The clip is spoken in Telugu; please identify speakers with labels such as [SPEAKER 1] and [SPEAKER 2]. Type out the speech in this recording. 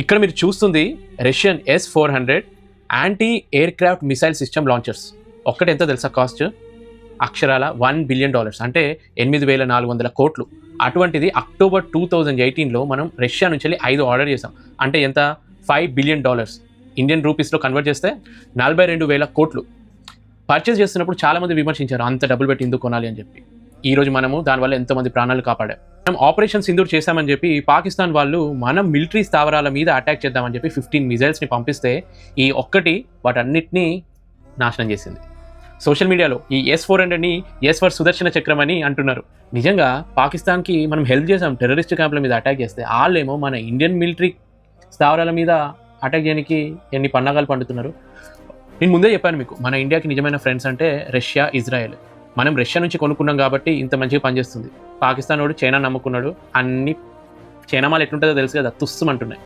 [SPEAKER 1] ఇక్కడ మీరు చూస్తుంది Russian S four hundred anti aircraft missile system launchers ఒక్కటి ఎంత తెలుసా కాస్ట్ అక్షరాల వన్ బిలియన్ డాలర్స్ అంటే ఎనిమిది వేల నాలుగు వందల కోట్లు. అటువంటిది అక్టోబర్ టూ థౌజండ్ ఎయిటీన్లో మనం రష్యా నుంచి వెళ్ళి ఐదు ఆర్డర్ చేసాం అంటే ఎంత? ఫైవ్ బిలియన్ డాలర్స్ ఇండియన్ రూపీస్లో కన్వర్ట్ చేస్తే నలభై రెండు వేల కోట్లు. పర్చేస్ చేస్తున్నప్పుడు చాలామంది విమర్శించారు అంత డబ్బులు పెట్టి ఎందుకు కొనాలి? అని చెప్పి. ఈరోజు మనము దానివల్ల ఎంతోమంది ప్రాణాలు కాపాడాం. మనం ఆపరేషన్ సింధూర్ చేశామని చెప్పి పాకిస్తాన్ వాళ్ళు మనం మిలిటరీ స్థావరాల మీద అటాక్ చేద్దామని చెప్పి ఫిఫ్టీన్ మిజైల్స్ని పంపిస్తే ఈ ఒక్కటి వాటన్నిటినీ నాశనం చేసింది. సోషల్ మీడియాలో ఈ ఎస్ ఫోర్ హండ్రెడ్ని ఎస్ ఫర్ సుదర్శన చక్రం అని అంటున్నారు. నిజంగా పాకిస్తాన్కి మనం హెల్ప్ చేసాం టెర్రరిస్ట్ క్యాంపుల మీద అటాక్ చేస్తే వాళ్ళేమో మన ఇండియన్ మిలిటరీ స్థావరాల మీద అటాక్ చేయడానికి ఎన్ని పన్నాగాలు పండుతున్నారు. నేను ముందే చెప్పాను మీకు మన ఇండియాకి నిజమైన ఫ్రెండ్స్ అంటే రష్యా ఇజ్రాయెల్. మనం రష్యా నుంచి కొనుక్కున్నాం కాబట్టి ఇంత మంచిగా పనిచేస్తుంది. పాకిస్తాన్ వాడు చైనా నమ్ముకున్నాడు. అన్ని చైనా మాల్ ఎట్లుంటుందో తెలుసు కదా తుస్సుమంటున్నాయి.